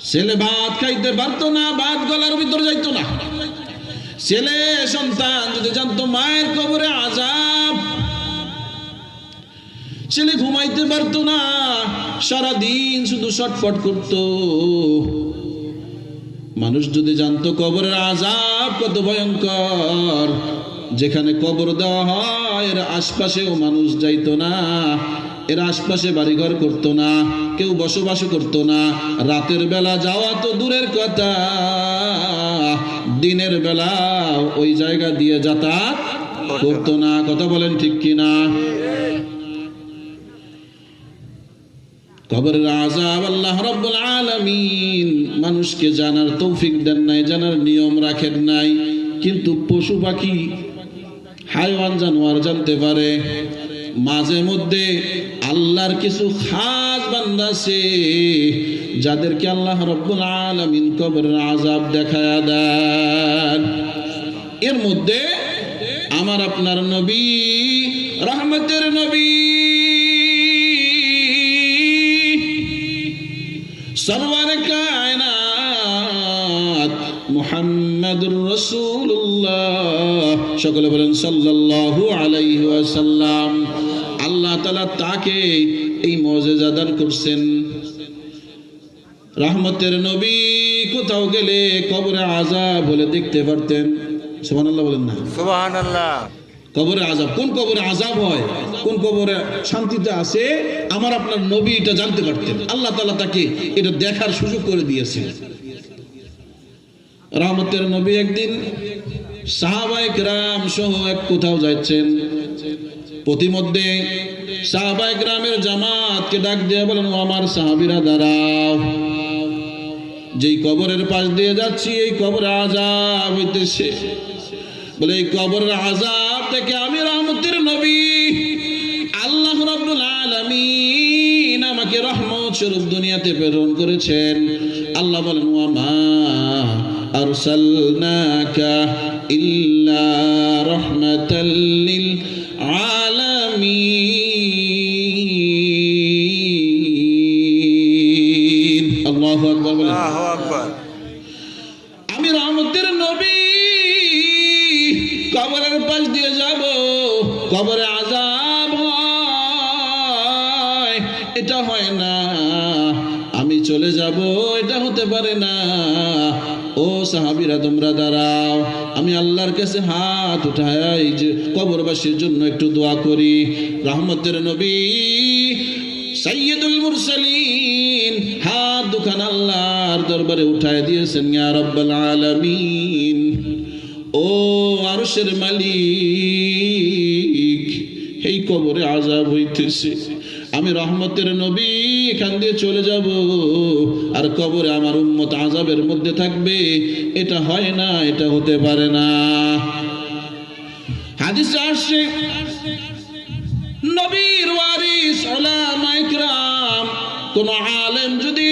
ছেলে ভাত খাইতে পারতো না ভাত গলার ভিতরে যাইতো না। ছেলে সন্তান যদি জানতো মায়ের কবরে আজাব ছেলে ঘুমাইতে পারতো না সারা দিন শুধু ছটফট করত। মানুষ যদি জানতো কবরের আজাব কত ভয়ঙ্কর, যেখানে কবর দেওয়া হয়, এর আশপাশেও মানুষ যাইতো না। এর আশপাশে বাড়িঘর করতো না, কেউ বসবাস করতো না। রাতের বেলা যাওয়া তো দূরের কথা। দিনের বেলা ওই জায়গা দিয়ে যাতায়াত করতো না। কথা বলেন ঠিক কিনা? কবরের আজাব আল্লাহ রব্বুল আলামিন মানুষকে জানার তৌফিক দেন নাই, জানার নিয়ম রাখেন নাই। কিন্তু পশু পাখি হাইওয়ান জানোয়ার জানতে পারে, মাঝে মধ্যে আল্লাহর কিছু খাস বান্দা আছে, যাদেরকে আল্লাহ রব্বুল আলামিন কবরের আজাব দেখায়া দেন। এর মধ্যে আমার আপনার নবী, রহমতের নবী। সরওয়ার কায়নাত মুহাম্মাদুর রাসূলুল্লাহ। সকলে বলেন সাল্লাল্লাহু আলাইহি ওয়াসাল্লাম। আল্লাহ তাআলা তাকে এই মুজিজা দান করছেন। রহমতের নবী কোথাও গেলে কবরে আযাব হলে দেখতে পারতেন। সুবহানাল্লাহ বলেন না। সুবহানাল্লাহ। কবরে আজাব কোন কবরে আজাব হয়? কোন কবরে শান্তিতে আছে? আমার আপনার নবী এটা জানতে পারতেন। আল্লাহ তালা তাকে এটা দেখার সুযোগ করে দিয়েছেন। রহমতের নবী একদিন সাহাবাইক রাম সহ এক কোথাও যাচ্ছেন। প্রতিমধ্যে সাহাবাইক রামের জামাতকে ডাক দিয়ে বলেন, ও আমার সাহাবিরা, দাঁড়াও। যেই কবরের পাশ দিয়ে যাচ্ছি, এই কবরে আজাব হইতেছে। বলে, এই কবরের আজাব থেকে আমি রহমতের নবী। আল্লাহ রাব্বুল আলামিন আমাকে রহমত স্বরূপ দুনিয়াতে প্রেরণ করেছেন। আল্লাহ বলেন, ওয়া মা আরসালনাকা ইল্লা রাহমাতাল লিল আলামিন কবরের পাশ দিয়ে যাব, কবরে আজাব এটা হয় না, আমি চলে যাব, এটা হতে পারে না। ও সাহাবিরা, তোমরা দাঁড়াও, আমি আল্লাহর কাছে হাত উঠাই যে কবরবাসীর জন্য একটু দোয়া করি। রহমতের নবী সাইয়্যিদুল মুরসালিন হাত দুখান আল্লাহর দরবারে উঠায় দিয়েছেন, ইয়া রাব্বাল আলামিন। ও আরশের মালিক, এই কবরে আজাব হইতেছে। আমি রহমতের নবী, এখান দিয়ে চলে যাব। আর কবরে আমার উম্মত আজাবের মধ্যে থাকবে। এটা হয় না, এটা হতে পারে না। হাদিসে আসছে, নবীর ওয়ারিস ওলামা ইকরাম কোন আলেম যদি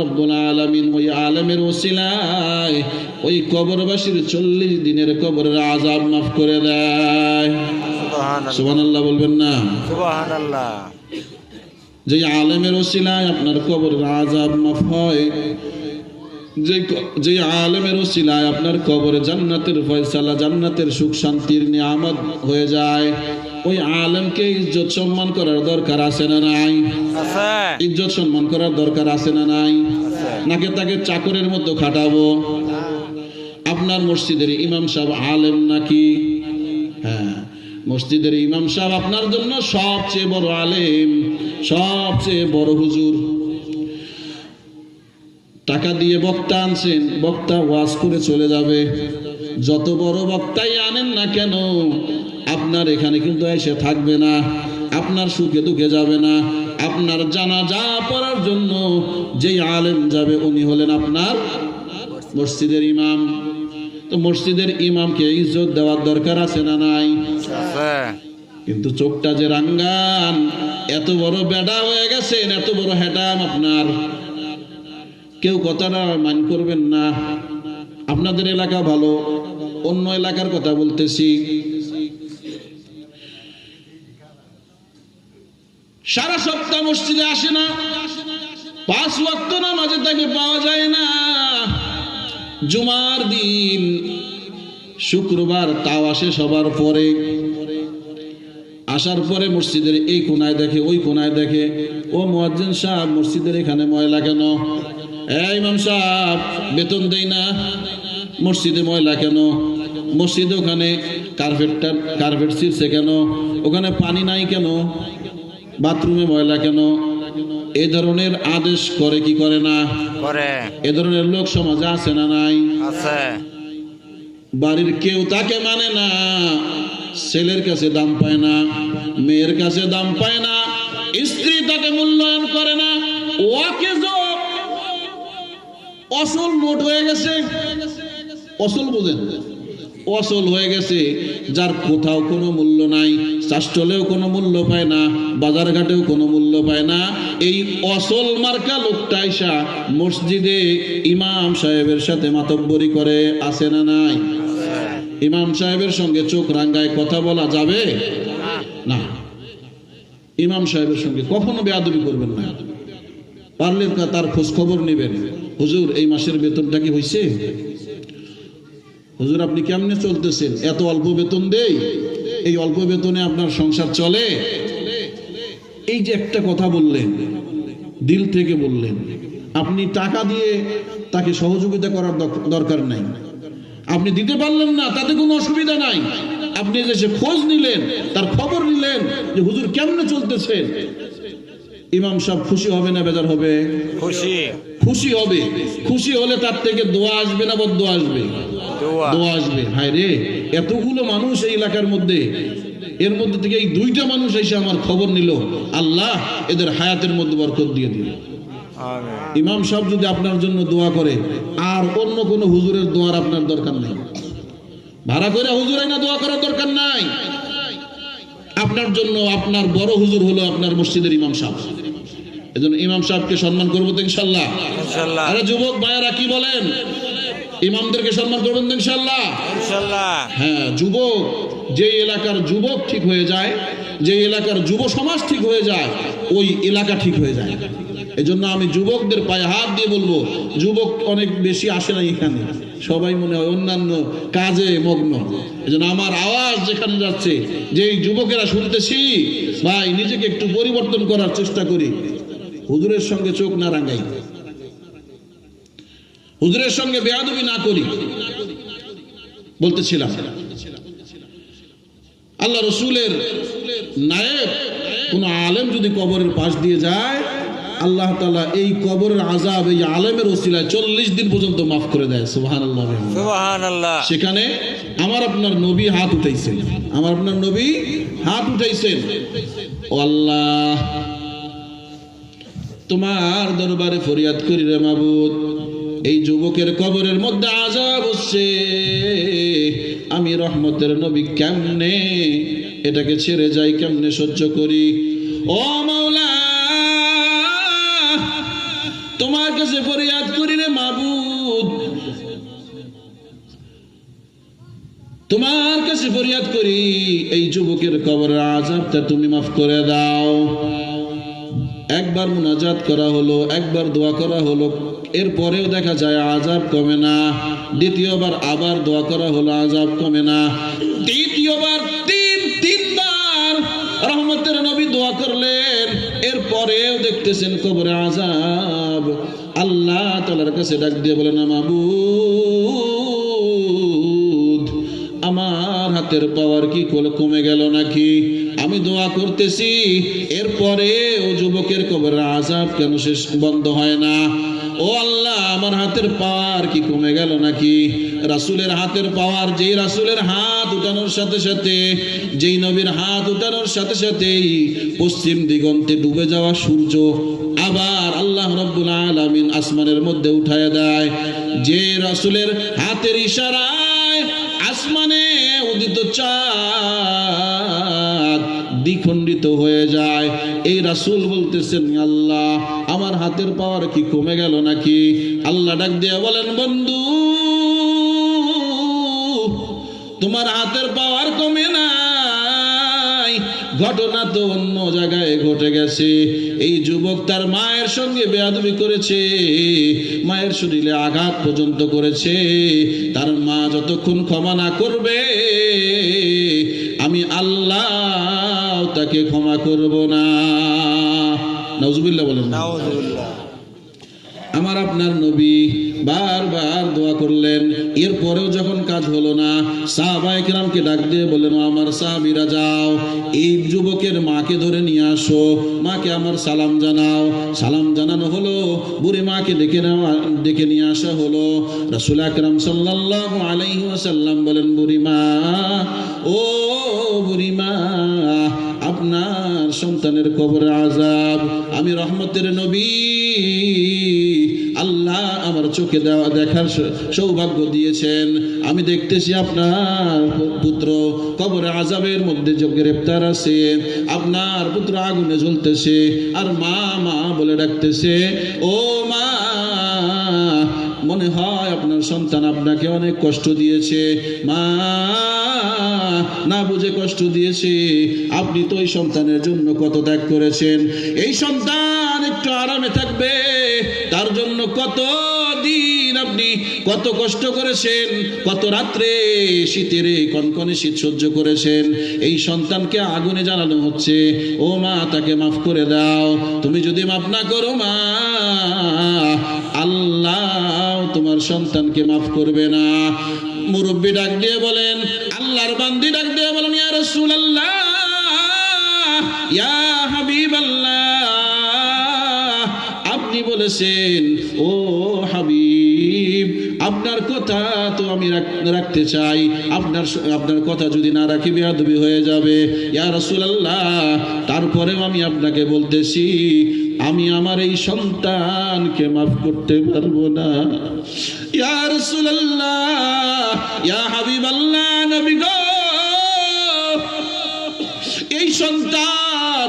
রব্বুল আলামিন ওই আলেমের ওসিলায় ওই কবরবাসীর চল্লিশ দিনের কবরের আজাব মাফ করে দেয়। বলবেন না? সুবহানাল্লাহ। যে আলেমের ওসিলায় আপনার কবরের আজাব মাফ হয় যে আলেমের ওসিলায় আপনার কবরে জান্নাতের ফয়সালা জান্নাতের সুখ শান্তির নিয়ামত হয়ে যায়। ওই আলেমকে ইজ্জত সম্মান করার দরকার আছে না নাই? ইজ্জত সম্মান করার দরকার আছে না নাই? নাকি তাকে চাকরের মতো খাটাবো। আপনার মসজিদের ইমাম সাহেব আলেম নাকি? হ্যাঁ মসজিদের ইমাম সাহেব আপনার জন্য সবচেয়ে বড় আলেম সবচেয়ে বড় হুজুর। টাকা দিয়ে বক্তা আনছেন বক্তা ওয়াজ করে চলে যাবে। যত বড় বক্তাই আনেন না কেন আপনার এখানে কিন্তু এসে থাকবে না আপনার সুখে দুঃখে যাবে না আপনার জানা যা পড়ার জন্য যেই আলেম যাবে উনি হলেন আপনার মসজিদের ইমাম। তো মসজিদের ইমামকে ইজ্জত দেওয়ার দরকার আছে না নাই? কিন্তু চোখটা যে রাঙ্গান এত বড় বেডা হয়ে গেছেন এত বড় হ্যাটাম আপনার। কেউ কথাটা মান করবেন না। আপনাদের এলাকা ভালো অন্য এলাকার কথা বলতেছি। সারা সপ্তাহ মসজিদে আসে না। পাঁচ ওয়াক্ত নামাজে তাকে পাওয়া যায় না। জুমার দিন, শুক্রবার তাও আসে সবার পরে। আসার পরে মসজিদের এই কোনায় দেখে, ওই কোনায় দেখে, ও মুয়াজ্জিন সাহেব, মসজিদের এখানে ময়লা কেন? ইমাম সাহেব, বেতন দেই না। মসজিদে ময়লা কেন? মসজিদে ওখানে কার্পেটটা কার্পেট ছিঁড়ছে কেন? ওখানে পানি নাই কেন? বাথরুমে ময়লা কেন? এ ধরনের আদেশ করে কি করে না? করে। এ ধরনের লোক সমাজে আছে না নাই? আছে। বাড়ির কেউ তাকে মানে না। ছেলের কাছে দাম পায় না মেয়ের কাছে দাম পায় না স্ত্রী তাকে মূল্যায়ন করে না। ওকে অসল নোট হয়ে গেছে। অসল বোঝেন? অসল হয়ে গেছে যার কোথাও কোনো মূল্য নাই। চাষটলেও কোনো মূল্য পায় না বাজার ঘাটেও কোনো মূল্য পায় না। এই অসল মার্কা লোকটা আইসা মসজিদে ইমাম সাহেবের সাথে মাতব্বরি করে আসে না নাই? ইমাম সাহেবের সঙ্গে চোখ রাঙ্গায় কথা বলা যাবে? না। ইমাম সাহেবের সঙ্গে কখনো বেয়াদবি করবেন না। পারলে তার খোঁজ খবর নেবেন। হুজুর, এই মাসের বেতনটা কি হয়েছে হুজুর, আপনি কেমনে চলতেছেন? এত অল্প বেতন দেই। এই অল্প বেতনে আপনার সংসার চলে? এই যে একটা কথা বললেন, দিল থেকে বললেন, আপনি টাকা দিয়ে তাকে সহযোগিতা করার দরকার নাই। আপনি দিতে পারলেন না, তাতে কোনো অসুবিধা নাই। আপনি যে সে খোঁজ নিলেন, তার খবর নিলেন যে হুজুর কেমনে চলতেছে? ইমাম সাহেব খুশি হবে না, বেজার হবে? খুশি। খুশি হবে। খুশি হলে তার থেকে দোয়া আসবে না বদ আসবে? দোয়া। দোয়া আসবে। হায় রে এতগুলো মানুষ এই এলাকার মধ্যে এর মধ্যে থেকে এই দুইটা মানুষ এসে আমার খবর নিল। আল্লাহ এদের হায়াতের মধ্যে বরকত দিয়ে দিল। ইমাম সাহেব যদি আপনার জন্য দোয়া করে আর অন্য কোনো হুজুরের দোয়ার আপনার দরকার নেই। ভাড়া করে হুজুর না দোয়া করার দরকার নাই। আপনার জন্য আপনার বড় হুজুর হলো আপনার মসজিদের ইমাম সাহেব। এজন্য ইমাম সাহেবকে সম্মান করব তো ইনশাল্লাহ। আরে যুবক ভাইয়েরা কি বলেন? ইমামদেরকে সম্মান করবেন তো ইনশাল্লাহ? ইনশাল্লাহ। হ্যাঁ যুবক যে এলাকার যুবক ঠিক হয়ে যায় যে এলাকার যুব সমাজ ঠিক হয়ে যায় ওই এলাকা ঠিক হয়ে যায়। এজন্য আমি যুবকদের পায়ে হাত দিয়ে বলব যুবক অনেক বেশি আসে না এখানে। সবাই মনে হয় অন্যান্য কাজে মগ্ন। এজন্য আমার আওয়াজ যেখানে যাচ্ছে যে যুবকেরা শুনতেছি ভাই নিজেকে একটু পরিবর্তন করার চেষ্টা করি। হুজুরের সঙ্গে চোখ না রাঙাই। হুজুরের সঙ্গে বেয়াদবি না করি। বলতেছিলাম। আল্লাহ রসুলের নায়েব কোন আলেম যদি কবরের পাশ দিয়ে যায় আল্লাহ তালা এই কবরের আজাব এই আলেমের ওসিলায় চল্লিশ দিন পর্যন্ত মাফ করে দেয়। সুহান আল্লাহ সেখানে আমার আপনার নবী হাত উঠাইছেন। আমার আপনার নবী হাত উঠাইছেন। ও আল্লাহ তোমার দরবারে ফরিয়াদ করি রে মাবুদ। এই যুবকের কবরের মধ্যে আজাব হচ্ছে। আমি রহমতের নবী কেমনে এটাকে ছেড়ে যাই, কেমনে সহ্য করি? ও মাওলা, তোমার কাছে ফরিয়াদ করি রে মাবুদ। তোমার কাছে ফরিয়াদ করি, এই যুবকের কবরের আজাবটা তুমি মাফ করে দাও। একবার মুনাজাত করা হলো, একবার দোয়া করা হলো, এরপরেও দেখা যায় আজাব কমে না। দ্বিতীয়বার আবার দোয়া করা হলো আজাব কমে না। তৃতীয়বার তিন, তিনবার রহমতের নবী দোয়া করলেন, এরপরেও দেখতেছেন কবরে আজাব আল্লাহ তালার কাছে ডাক দিয়ে বলেন মাবুদ, আমার হাতের পাওয়ার কি কমে গেল নাকি? আমি দোয়া করতেছি, এরপরে ও যুবকের কবরের আজাব কেন শেষ বন্ধ হয় না? ও আল্লাহ, আমার হাতের পাওয়ার কি কমে গেল নাকি? রাসুলের হাতের পাওয়ার, যেই রাসুলের হাত উঠানোর সাথে সাথে, যেই নবীর হাত উঠানোর সাথে সাথেই পশ্চিম দিগন্তে ডুবে যাওয়া সূর্য আবার আল্লাহ রব্বুল আলামিন আসমানের মধ্যে উঠায় দেয়। যে রাসুলের হাতের ইশারায় আসমানে উদিত চাঁদ দ্বিখণ্ডিত হয়ে যায়। এই রাসূল বলতেছেন আল্লাহ, আমার হাতের পাওয়ার কি কমে গেল নাকি? আল্লাহ ডাক দিয়ে বলেন, বন্ধু, তোমার হাতের পাওয়ার কমে নাই। ঘটনা তো অন্য জায়গায় ঘটে গেছে। এই যুবক তার মায়ের সঙ্গে বেয়াদবি করেছে। মায়ের শরীরে আঘাত পর্যন্ত করেছে। তার মা যতক্ষণ ক্ষমা না করবে, আমি আল্লাহ তাকে ক্ষমা করব না। নজবুল্লাহ বলেন। আমার আপনার নবী বারবার দোয়া করলেন এরপরেও যখন কাজ হলো না সাহাবায়ে কেরামকে ডাক দিয়ে বললেন আমার সাহাবীরা যাও এই যুবকের মাকে ধরে নিয়ে আসো মাকে আমার সালাম জানাও। সালাম জানানো হলো বুড়ি মাকে ডেকে নেওয়া ডেকে নিয়ে আসা হলো। রাসূল আকরাম সাল্লাল্লাহু আলাইহি বলেন বুড়ি মা ও সন্তানের কবরে আজাব আমি রহমতের নবী। আল্লাহ আমার চোখে দেওয়া দেখার সৌভাগ্য দিয়েছেন। আমি দেখতেছি আপনার পুত্র কবরে আজাবের মধ্যে যে গ্রেপ্তার আছে, আপনার পুত্র আগুনে জ্বলতেছে আর মা মা বলে ডাকতেছে, ও মা মনে হয় আপনার সন্তান আপনাকে অনেক কষ্ট দিয়েছে। মা, না বুঝে কষ্ট দিয়েছে। আপনি তো এই সন্তানের জন্য কত ত্যাগ করেছেন। এই সন্তান একটু আরামে থাকবে। তার জন্য কত দিন আপনি কত কষ্ট করেছেন। কত রাত্রে শীতের কনকনে শীত সহ্য করেছেন। এই সন্তানকে আগুনে জ্বালানো হচ্ছে। ও মা, তাকে মাফ করে দাও। তুমি যদি মাফ না করো মা আল্লাহ তোমার সন্তানকে মাফ করবে না। মুরব্বী ডাক দিয়ে বলেন, আল্লাহর বান্দি ডাক দিয়ে বলেন, ইয়া আল্লাহ ইয়া হাবিবাল্লাহ, আপনি বলেছেন, ও হাবিব, আপনার কথা তো আমি রাখতে চাই। আপনার আপনার কথা যদি না রাখি, বেয়াদবি হয়ে যাবে। ইয়া রাসূলুল্লাহ, তারপরেও আমি আপনাকে বলতেছি আমি আমার এই সন্তানকে মাফ করতে পারব না। ইয়া রাসূলুল্লাহ, ইয়া হাবিবাল্লাহ, নবী এই সন্তান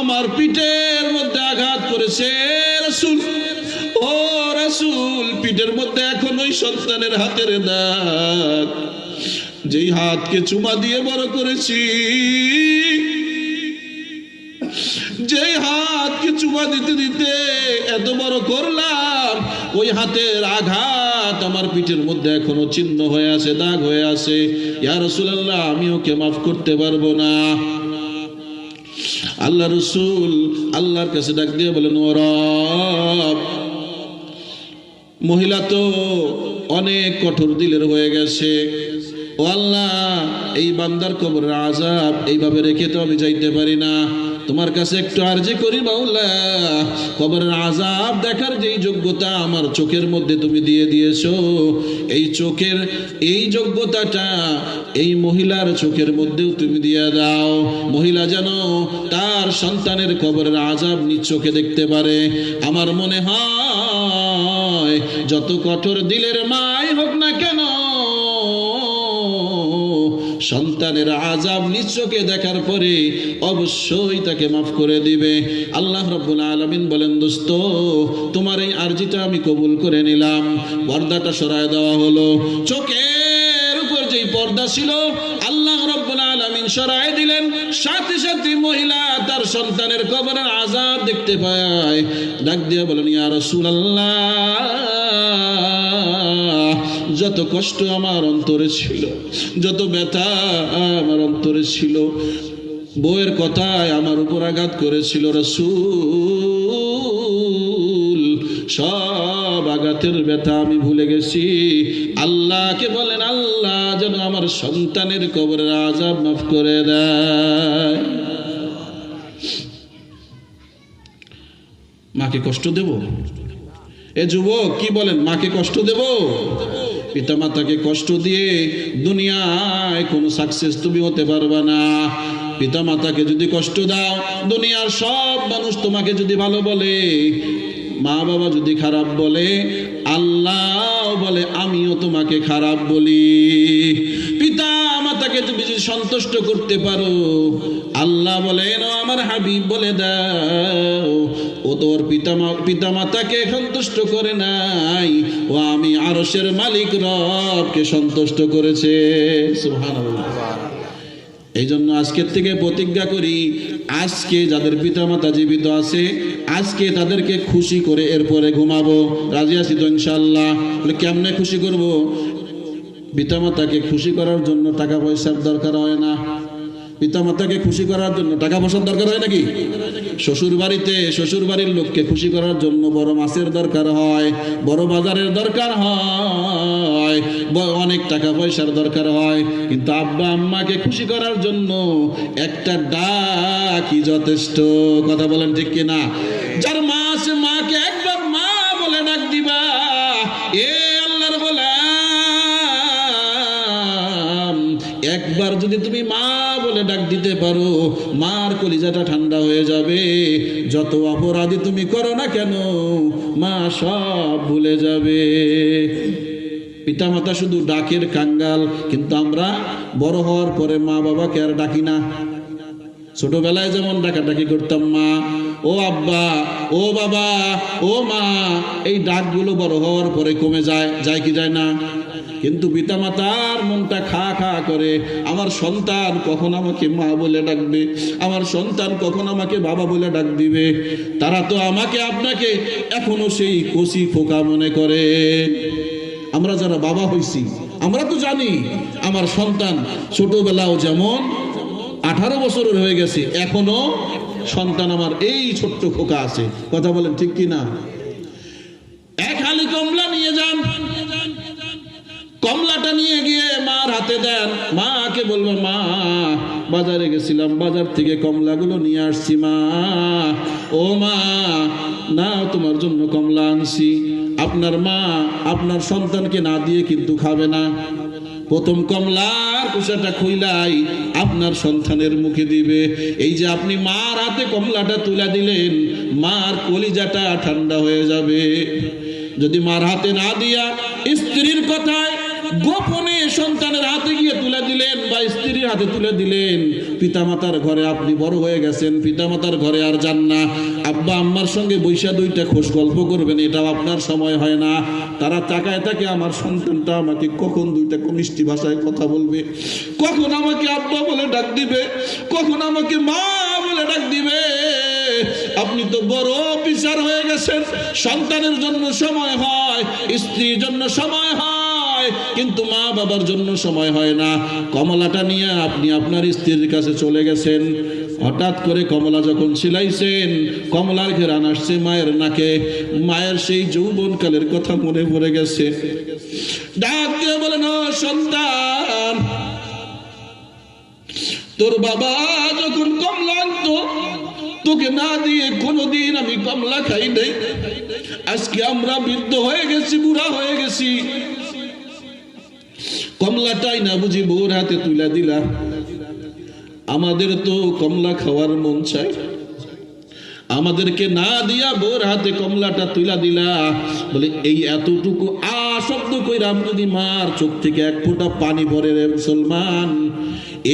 আমার পিঠের মধ্যে আঘাত করেছে, রাসূল। ও রাসূল, পিঠের মধ্যে এখন ওই সন্তানের হাতের দাগ। যেই হাতকে চুমা দিয়ে বড় করেছি হাতকে দিতে দিতে এত বড় করলাম। ওই হাতের আঘাত আমার পিঠের মধ্যে এখনও চিহ্ন হয়ে আছে, দাগ হয়ে আছে। ইয়া রাসূলুল্লাহ, আমি ওকে মাফ করতে পারব না। আল্লাহ রসুল আল্লাহর কাছে ডাক দিয়ে বলেন, ও রব, মহিলা তো অনেক কঠোর দিলের হয়ে গেছে। ও আল্লাহ, এই বান্দার কবরের আজাব এইভাবে রেখে তো আমি যাইতে পারি না। তোমার কাছে একটু আর্জি করি বাউল্লা কবরের আজাব দেখার যেই যোগ্যতা আমার চোখের মধ্যে তুমি দিয়ে দিয়েছ, এই চোখের, এই যোগ্যতাটা এই মহিলার চোখের মধ্যেও তুমি দিয়ে দাও। মহিলা যেন তার সন্তানের কবরের আজাব নিজ চোখে দেখতে পারে। আমার মনে হয়, যত কঠোর দিলের মাই হোক না কেন সন্তানের আজাব নিজ চোখে দেখার পরে অবশ্যই তাকে মাফ করে দিবে। আল্লাহ রব্বুল আলমিন বলেন, দোস্ত, তোমার এই আর্জিটা আমি কবুল করে নিলাম। পর্দাটা সরায় দেওয়া হলো। চোখের উপর যেই পর্দা ছিল, আল্লাহ রব্বুল আলমিন সরায় দিলেন। সাথে সাথে মহিলা তার সন্তানের কবরের আজাব দেখতে পায়। ডাক দিয়ে বলেন, ইয়া রাসূলুল্লাহ! যত কষ্ট আমার অন্তরে ছিল, যত ব্যথা আমার অন্তরে ছিল, বউয়ের কথায় আমার উপর আঘাত করেছিল রসুল। সব আঘাতের ব্যথা আমি ভুলে গেছি। আল্লাহকে বলেন, আল্লাহ যেন আমার সন্তানের কবরের আজাব মাফ করে দেয়। মাকে কষ্ট দেব? এ যুবক, কি বলেন, মাকে কষ্ট দেব? পিতামাতাকে কষ্ট দিয়ে দুনিয়ায় কোনো সাকসেস তুমি হতে পারবা না। পিতামাতাকে যদি কষ্ট দাও, দুনিয়ার সব মানুষ তোমাকে যদি ভালো বলে মা বাবা যদি খারাপ বলে আল্লাহ বলে, আমিও তোমাকে খারাপ বলি। পিতা মাতাকে তুমি যদি সন্তুষ্ট করতে পারো, আল্লাহ বলেন আমার হাবিব, বলে দাও, ও তোর পিতা পিতা মাতাকে সন্তুষ্ট করে নাই, ও আমি আরশের মালিক, রবকে সন্তুষ্ট করেছে। এই জন্য আজকের থেকে প্রতিজ্ঞা করি, আজকে যাদের পিতামাতা জীবিত আছে, আজকে তাদেরকে খুশি করে এরপরে ঘুমাবো। রাজি আছি তো ইনশাল্লাহ কেমনে খুশি করব? পিতামাতাকে খুশি করার জন্য টাকা পয়সার দরকার হয় না। পিতামাতাকে খুশি করার জন্য টাকা পয়সার দরকার হয় নাকি? শ্বশুর বাড়িতে শ্বশুর বাড়ির লোককে খুশি করার জন্য বড় মাছের দরকার হয়, বড় বাজারের দরকার হয় অনেক টাকা পয়সার দরকার হয়। কিন্তু আব্বা আম্মাকে খুশি করার জন্য একটা ডাকই যথেষ্ট। কথা বলেন ঠিক কিনা? যার একবার যদি তুমি মা বলে ডাক দিতে পারো, মার কলিজাটা ঠান্ডা হয়ে যাবে। যত অপরাধী তুমি করো না কেন, মা সব ভুলে যাবে। পিতামাতা শুধু ডাকের কাঙ্গাল, কিন্তু আমরা বড় হওয়ার পরে মা বাবাকে আর ডাকি না। ছোটবেলায় যেমন ডাকাডাকি করতাম মা, ও আব্বা, ও বাবা, ও মা, এই ডাকগুলো বড় হওয়ার পরে কমে যায় যায় কি যায় না? কিন্তু পিতামাতার মনটা খা খা করে, আমার সন্তান কখন আমাকে মা বলে ডাকবে? আমার সন্তান কখন আমাকে বাবা বলে ডাক দিবে? তারা তো আমাকে, আপনাকে এখনও সেই কচি খোকা মনে করে। আমরা যারা বাবা হইছি, আমরা তো জানি আমার সন্তান ছোটবেলাও যেমন আঠারো বছরের হয়ে গেছে, এখনও সন্তান আমার এই ছোট্ট খোকা আছে। কথা বলেন ঠিক কি না এক হালি কমলা নিয়ে যান কমলাটা নিয়ে গিয়ে হাতে দেন। মাকে বলব, মা, বাজারে গেছিলাম, বাজার থেকে কমলাগুলো নিয়ে আসছি, মা। ও মা না তোমার জন্য কমলা আনছি। আপনার মা আপনার সন্তানকে না দিয়ে কিন্তু খাবে না। প্রথম কমলার কুসাটা খুইলাই আপনার সন্তানের মুখে দিবে। এই যে আপনি মার হাতে কমলাটা তুলে দিলেন, মার কলিজাটা ঠান্ডা হয়ে যাবে। যদি মার হাতে না দিয়া স্ত্রীর কথায় গোপনে সন্তানের হাতে গিয়ে তুলে দিলেন বা স্ত্রীর হাতে তুলে দিলেন। পিতামাতার ঘরে আপনি বড় হয়ে গেছেন, পিতামাতার ঘরে আর যান না। আব্বা আম্মার সঙ্গে বৈশা দুইটা খোশ গল্প করবেন, এটাও আপনার সময় হয় না। তারা তাকায় থাকে, আমার সন্তানটা আমাকে কখন দুইটা মিষ্টি ভাষায় কথা বলবে? কখন আমাকে আব্বা বলে ডাক দিবে? কখন আমাকে মা বলে ডাক দিবে? আপনি তো বড় অফিসার হয়ে গেছেন, সন্তানের জন্য সময় হয়, স্ত্রীর জন্য সময় হয়। কিন্তু মা বাবার জন্য সময় হয় না। কমলাটা নিয়ে আপনি আপনার স্ত্রীর কাছে চলে গেছেন। হঠাৎ করে কমলা যখন ছিলাইছেন কমলার ঘেরান আসছে মায়ের নাকে। মায়ের সেই যৌবনকালের কথা মনে পড়ে গেছে। ডাক দিয়ে বলেন সন্তান, তোর বাবা যখন কমলা আনতো, তোকে না দিয়ে কোনোদিন আমি কমলা খাই নাই। আজকে আমরা বৃদ্ধ হয়ে গেছি, বুড়া হয়ে গেছি। কমলাটাই না বুঝি বউর হাতে তুলে দিলা? আমাদের তো কমলা খাওয়ার মন চাই আমাদেরকে না দিয়া বোর হাতে কমলাটা তুলা দিলা। বলে, এই এতটুকু আ শব্দ কইরাম যদি মার চোখ থেকে এক ফোঁটা পানি ভরে রে মুসলমান।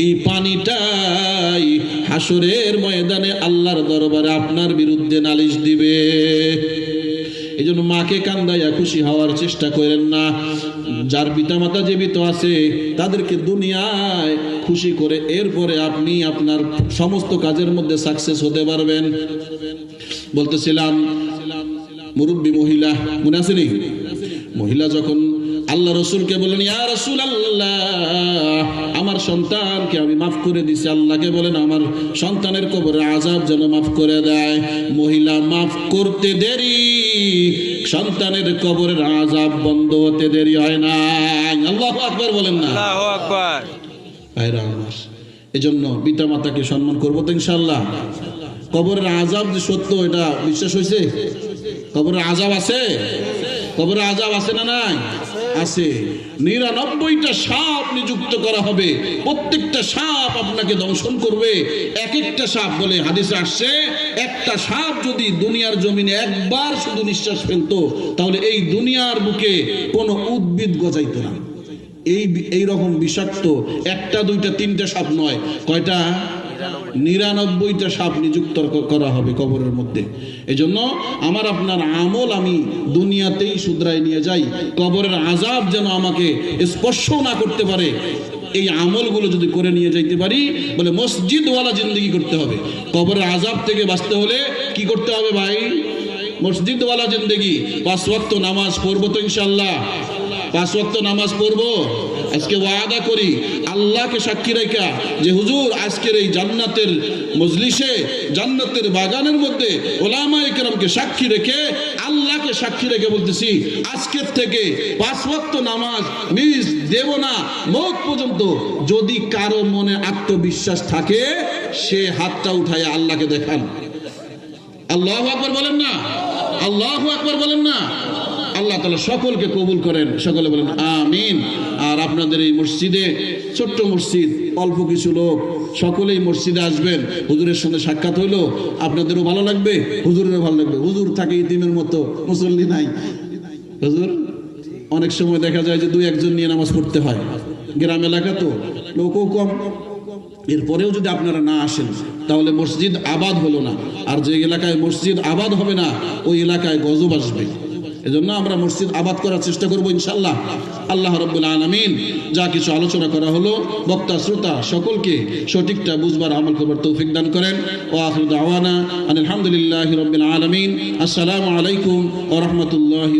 এই পানিটাই হাসরের ময়দানে আল্লাহর দরবারে আপনার বিরুদ্ধে নালিশ দিবে। এই জন্য মাকে কান্দাইয়া খুশি হওয়ার চেষ্টা করেন না। যার পিতামাতা জীবিত আছে, তাদেরকে দুনিয়ায় খুশি করে এরপরে আপনি আপনার সমস্ত কাজের মধ্যে সাকসেস হতে পারবেন। বলতেছিলাম, মুরব্বী মহিলা, মনে আছে নি? মহিলা যখন আল্লাহ রসুলকে বলেন ইয়া রসুল আল্লাহ আমার সন্তানকে আমি মাফ করে দিছি। আল্লাহকে বলেন আমার সন্তানের কবরে আজাব যেন মাফ করে দেয়। মহিলা মাফ করতে দেরি সন্তানের কবরের আজাব বন্ধ হতে দেরি হয় না আল্লাহ আকবার বলেন না। ভাইরা আমার এজন্য পিতা মাতাকে সম্মান করব তো ইনশাল্লাহ কবরের আজাব যে সত্য এটা বিশ্বাস হয়েছে? কবরের আজাব আছে? কবরের আজাব আছে না নাই? আছে। নিরানব্বইটা সাপ নিযুক্ত করা হবে। প্রত্যেকটা সাপ আপনাকে দংশন করবে। এক একটা সাপ বলে হাদিসে আসছে, একটা সাপ যদি দুনিয়ার জমিনে একবার শুধু নিঃশ্বাস ফেলতো, তাহলে এই দুনিয়ার বুকে কোনো উদ্ভিদ গজাইতো না। এই এই রকম বিষাক্ত, একটা, দুইটা, তিনটা সাপ নয়। কয়টা? নিরানব্বইটা। সাপ নিযুক্ত করা হবে কবরের মধ্যে। এই জন্য আমার আপনার আমল আমি দুনিয়াতেই শুধরাই নিয়ে যাই। কবরের আজাব যেন আমাকে স্পর্শ না করতে পারে। এই আমলগুলো যদি করে নিয়ে যাইতে পারি, বলে মসজিদওয়ালা জিন্দগি করতে হবে। কবরের আজাব থেকে বাঁচতে হলে কি করতে হবে ভাই? মসজিদওয়ালা জিন্দগি। পাঁচ ওয়াক্ত নামাজ পড়ব তো ইনশাল্লাহ পাঁচ ওয়াক্ত নামাজ পড়ব। আজকে ওয়াদা করি, আল্লাহকে সাক্ষী রেখা যে হুজুর, আজকের এই জান্নাতের মজলিসে, জান্নাতের বাগানের মধ্যে ওলামা একরামকে সাক্ষী রেখে, আল্লাহকে সাক্ষী রেখে বলতেছি, আজকের থেকে পাঁচ ওয়াক্ত নামাজ মিস দেব না মৌত পর্যন্ত যদি কারও মনে আত্মবিশ্বাস থাকে, সে হাতটা উঠায় আল্লাহকে দেখান। আল্লাহ আকবর বলেন না? আল্লাহ আকবর বলেন না? আল্লাহ তালা সকলকে কবুল করেন। সকলে বলেন, আমিন। আর আপনাদের এই মসজিদে, ছোট্ট মসজিদ, অল্প কিছু লোক, সকলেই মসজিদে আসবেন। হুজুরের সঙ্গে সাক্ষাৎ হইল, আপনাদেরও ভালো লাগবে, হুজুরেরও ভালো লাগবে। হুজুর থাকে ইতিমের মতো, মুসল্লি নাই। হুজুর, অনেক সময় দেখা যায় যে দুই, একজন নিয়ে নামাজ পড়তে হয়। গ্রাম এলাকা তো, লোকও কম। এরপরেও যদি আপনারা না আসেন, তাহলে মসজিদ আবাদ হলো না। আর যে এলাকায় মসজিদ আবাদ হবে না, ওই এলাকায় গজব আসবে। এজন্য আমরা মসজিদ আবাদ করার চেষ্টা করব ইনশাল্লাহ আল্লাহ রব্বুল আলমিন যা কিছু আলোচনা করা হলো, বক্তা, শ্রোতা সকলকে সঠিকটা বুঝবার আমল করবার তৌফিক দান করেন। ও আখরুদ আওয়ানা আলহামদুলিল্লাহ রবিল আলমিন। আসসালামু আলাইকুম ও রহমতুল্লাহ